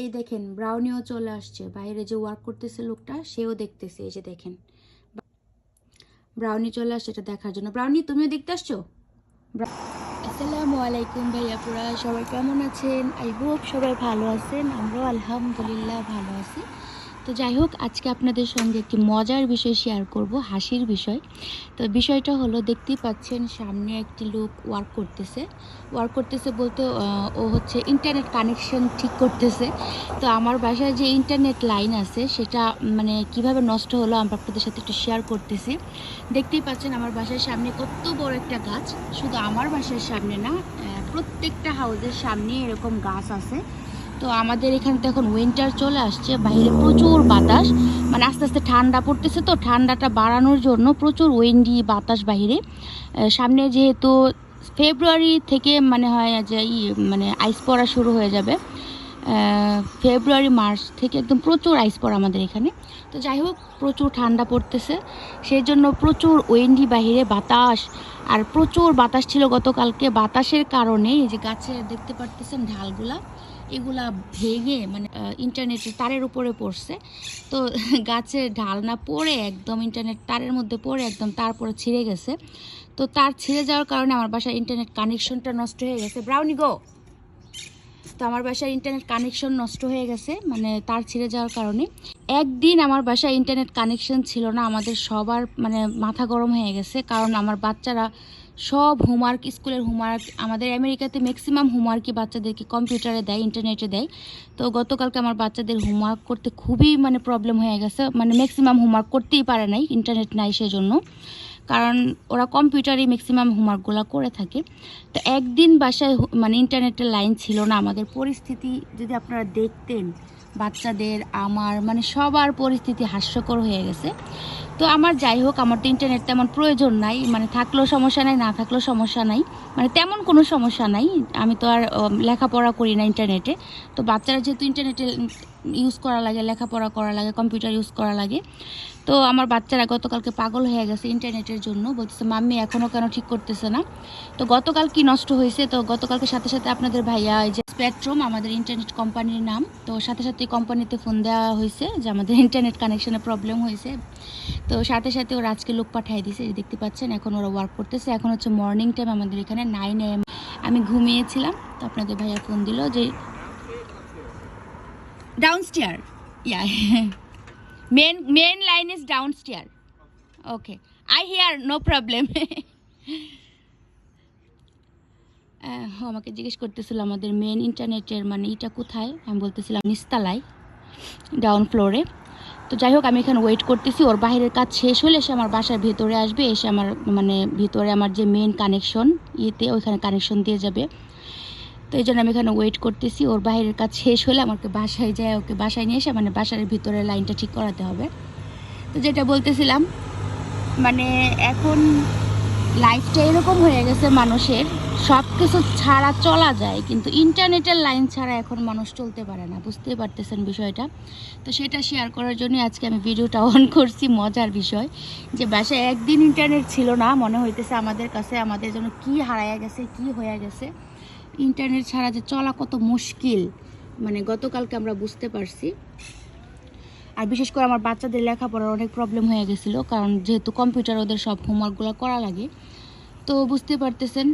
এই দেখেন ব্রাউনিও চলে আসছে। বাইরে যে ওয়ার্ক করতেছে লোকটা, সেও দেখতেছে, এই যে দেখেন। ব্রাউনি চলে আসছে, এটা দেখার জন্য। ব্রাউনি তুমিও দেখতে আসছো? আসসালামু আলাইকুম ভাইয়াপুরা সবাই কেমন আছেন? আই হোপ সবাই ভালো আছেন, আমরাও আলহামদুলিল্লাহ ভালো আছি। তো যাই হোক, আজকে আপনাদের সঙ্গে একটি মজার বিষয় শেয়ার করব, হাসির বিষয়। তো বিষয়টা হলো, দেখতেই পাচ্ছেন সামনে একটি লোক ওয়ার্ক করতেছে। ওয়ার্ক করতেছে বলতে ও হচ্ছে ইন্টারনেট কানেকশন ঠিক করতেছে। তো আমার বাসায় যে ইন্টারনেট লাইন আছে, সেটা মানে কীভাবে নষ্ট হলো আমরা আপনাদের সাথে একটু শেয়ার করতেছি। দেখতেই পাচ্ছেন আমার বাসার সামনে কত বড় একটা গাছ। শুধু আমার বাসার সামনে না প্রত্যেকটা হাউসের সামনে এরকম গাছ আছে। তো আমাদের এখানে তো এখন উইন্টার চলে আসছে, বাইরে প্রচুর বাতাস। মানে আস্তে আস্তে ঠান্ডা পড়তেছে তো, ঠান্ডাটা বাড়ানোর জন্য প্রচুর উইন্ডি বাতাস বাইরে। সামনে যেহেতু ফেব্রুয়ারি থেকে মানে হয় যে মানে আইস পড়া শুরু হয়ে যাবে। ফেব্রুয়ারি, মার্চ থেকে একদম প্রচুর আইস পড়া আমাদের এখানে। তো যাই হোক, প্রচুর ঠান্ডা পড়তেছে। সেই জন্য প্রচুর ওয়েন্ডি বাহিরে বাতাস, আর প্রচুর বাতাস ছিল গতকালকে। বাতাসের কারণে এই যে গাছে দেখতে পারতেছেন ঢালগুলা, এগুলা ভেঙে মানে ইন্টারনেটের তারের উপরে পড়ছে। তো গাছে ঢাল না পড়ে, একদম ইন্টারনেট তারের মধ্যে পড়ে, একদম তারপরে ছিঁড়ে গেছে। তো তার ছিঁড়ে যাওয়ার কারণে আমার বাসায় ইন্টারনেট কানেকশনটা নষ্ট হয়ে গেছে। ব্রাউনি গো! তো আমার বাসায় ইন্টারনেট কানেকশন নষ্ট হয়ে গেছে মানে তার ছিঁড়ে যাওয়ার কারণে। একদিন আমার বাসায় ইন্টারনেট কানেকশন ছিল না, আমাদের সবার মানে মাথা গরম হয়ে গেছে, কারণ আমার বাচ্চারা সব হোমওয়ার্ক স্কুলের হোমওয়ার্ক আমাদের আমেরিকাতে ম্যাক্সিমাম হোমওয়ার্কই বাচ্চাদেরকে কম্পিউটারে দেয় ইন্টারনেটে দেয়। তো গতকালকে আমার বাচ্চাদের হোমওয়ার্ক করতে খুবই মানে প্রবলেম হয়ে গেছে মানে ম্যাক্সিমাম হোমওয়ার্ক করতেই পারে নাই ইন্টারনেট নাই সেজন্য। কারণ ওরা কম্পিউটারই ম্যাক্সিমাম হোমওয়ার্কগুলো করে থাকে। তো একদিন বাসায় মানে ইন্টারনেটের লাইন ছিল না, আমাদের পরিস্থিতি যদি আপনারা দেখতেন, বাচ্চাদের, আমার মানে সবার পরিস্থিতি হাস্যকর হয়ে গেছে। তো আমার যাই হোক, আমার তো ইন্টারনেট তেমন প্রয়োজন নাই মানে থাকলেও সমস্যা নাই, না থাকলেও সমস্যা নাই মানে তেমন কোনো সমস্যা নাই। আমি তো আর লেখাপড়া করি না ইন্টারনেটে তো বাচ্চারা যেহেতু ইন্টারনেটে ইউজ করা লাগে, লেখাপড়া করা লাগে কম্পিউটার ইউজ করা লাগে। তো আমার বাচ্চারা গতকালকে পাগল হয়ে গেছে ইন্টারনেটের জন্য, বলতেছে, মাম্মি এখনও কেন ঠিক করতেছে না? তো গতকাল কি নষ্ট হয়েছে? তো গতকালকে সাথে সাথে আপনাদের ভাইয়া, এই যে স্পেকট্রুম আমাদের ইন্টারনেট কোম্পানির নাম, তো সাথে সাথে কোম্পানিতে ফোন দেওয়া হয়েছে যে আমাদের ইন্টারনেট কানেকশনে প্রবলেম হয়েছে। তো সাথে সাথে ওরা আজকে লোক পাঠিয়ে দিয়েছে দেখতে পাচ্ছেন, এখন ওরা ওয়ার্ক করতেছে। এখন হচ্ছে মর্নিং টাইম আমাদের এখানে নাইন এম আমি ঘুমিয়েছিলাম, তো আপনাদের ভাইয়া ফোন দিল যে down stair yeah main main line is down stair okay I here no problem হ্যাঁ আমাকে জিজ্ঞেস করতেছিল আমাদের মেন ইন্টারনেটের মানে এটা কোথায়? আমি বলতেছিলাম নিস্তালায় ডাউন ফ্লোরে তো যাই হোক, আমি এখানে ওয়েট করতেছি, ওর বাইরের কাজ শেষ হলে সে আমার বাসার ভেতরে আসবে, এসে আমার মানে ভিতরে আমার যে মেন কানেকশন ইয়েতে ওইখানে কানেকশন দিয়ে যাবে। তো এই জন্য আমি এখানে ওয়েট করতেছি। ওর বাইরের কাজ শেষ হলে আমাকে বাসায় যায়, ওকে বাসায় নিয়ে এসে মানে বাসার ভিতরে লাইনটা ঠিক করাতে হবে। তো যেটা বলতেছিলাম মানে এখন লাইফটা এরকম হয়ে গেছে মানুষের সব কিছু ছাড়া চলা যায়, কিন্তু ইন্টারনেটের লাইন ছাড়া এখন মানুষ চলতে পারে না, বুঝতেই পারতেছেন বিষয়টা। তো সেটা শেয়ার করার জন্য আজকে আমি ভিডিওটা অন করছি, মজার বিষয়, যে বাসায় একদিন ইন্টারনেট ছিল না, মনে হইতেছে আমাদের কাছে, আমাদের জন্য কি হারায়া গেছে, কি হয়ে গেছে। ইন্টারনেট ছাড়া যে চলা কত মুশকিল মানে গতকালকে আমরা বুঝতে পারছি। আর বিশেষ করে আমার বাচ্চাদের লেখাপড়ার অনেক প্রবলেম হয়ে গেছিল, কারণ যেহেতু কম্পিউটার ওদের সব হোমওয়ার্কগুলো করা লাগে। তো বুঝতে পারতেছেন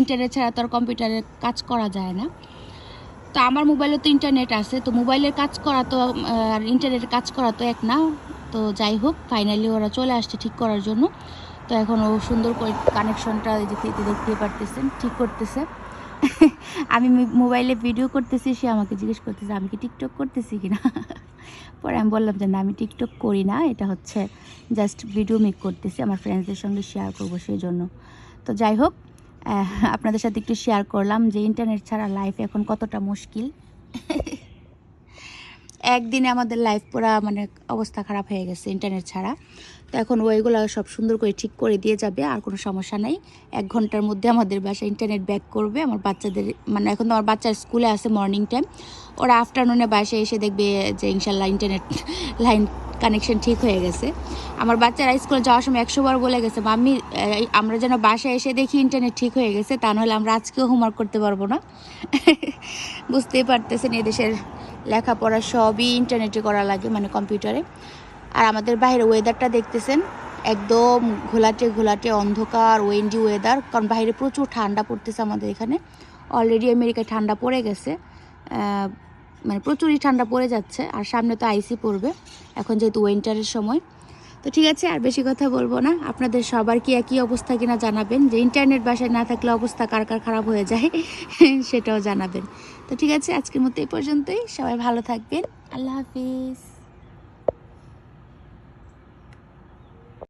ইন্টারনেট ছাড়া তো আর কম্পিউটারে কাজ করা যায় না। তো আমার মোবাইলে তো ইন্টারনেট আছে, তো মোবাইলের কাজ করা তো, আর ইন্টারনেটের কাজ করা তো এক না। তো যাই হোক ফাইনালি ওরা চলে আসছে ঠিক করার জন্য। তো এখন ও সুন্দর করে কানেকশনটা দেখতে দেখতে পারতেছেন, ঠিক করতেছে। আমি মোবাইলে ভিডিও করতেছি, সে আমাকে জিজ্ঞেস করতেছে, আমি কি টিকটক করতেছি কিনা? পরে আমি বললাম যে, না, আমি টিকটক করি না, এটা হচ্ছে জাস্ট ভিডিও মেক করতেছি, আমার ফ্রেন্ডসদের সঙ্গে শেয়ার করব সেই জন্য। তো যাই হোক আপনাদের সাথে একটু শেয়ার করলাম যে ইন্টারনেট ছাড়া লাইফ এখন কতটা মুশকিল। একদিনে আমাদের লাইফ পুরা মানে অবস্থা খারাপ হয়ে গেছে ইন্টারনেট ছাড়া। তো এখন ওইগুলো সব সুন্দর করে ঠিক করে দিয়ে যাবে, আর কোনো সমস্যা নাই। এক ঘণ্টার মধ্যে আমাদের বাসা ইন্টারনেট ব্যাক করবে, আমার বাচ্চাদের মানে এখন তো আমার বাচ্চার স্কুলে আছে মর্নিং টাইম ওরা আফটারনুনে বাসায় এসে দেখবে যে ইনশাল্লাহ ইন্টারনেট লাইন কানেকশন ঠিক হয়ে গেছে। আমার বাচ্চারা স্কুলে যাওয়ার সময় একশো বার বলে গেছে, মাম্মি আমরা যেন বাসায় এসে দেখি ইন্টারনেট ঠিক হয়ে গেছে, তা নাহলে আমরা আজকেও হোমওয়ার্ক করতে পারব না। বুঝতেই পারতেছেন, এদেশের লেখাপড়া সবই ইন্টারনেটে করা লাগে মানে কম্পিউটারে আর আমাদের বাইরে ওয়েদারটা দেখতেছেন, একদম ঘোলাটে ঘোলাটে অন্ধকার ওয়েন্ডি ওয়েদার কারণ বাইরে প্রচুর ঠান্ডা পড়তেছে আমাদের এখানে। অলরেডি আমেরিকায় ঠান্ডা পড়ে গেছে মানে প্রচুরই ঠান্ডা পড়ে যাচ্ছে, আর সামনে তো আইসি পড়বে, এখন যেহেতু উইন্টারের সময়। তো ঠিক আছে, আর বেশি কথা বলব না। আপনাদের সবার কি একই অবস্থা কিনা জানাবেন? যে ইন্টারনেট বাসায় না থাকলে অবস্থা কার কার খারাপ হয়ে যায়, সেটাও জানাবেন। তো ঠিক আছে, আজকের মতো এই পর্যন্তই। সবাই ভালো থাকবেন। আল্লাহ হাফিজ।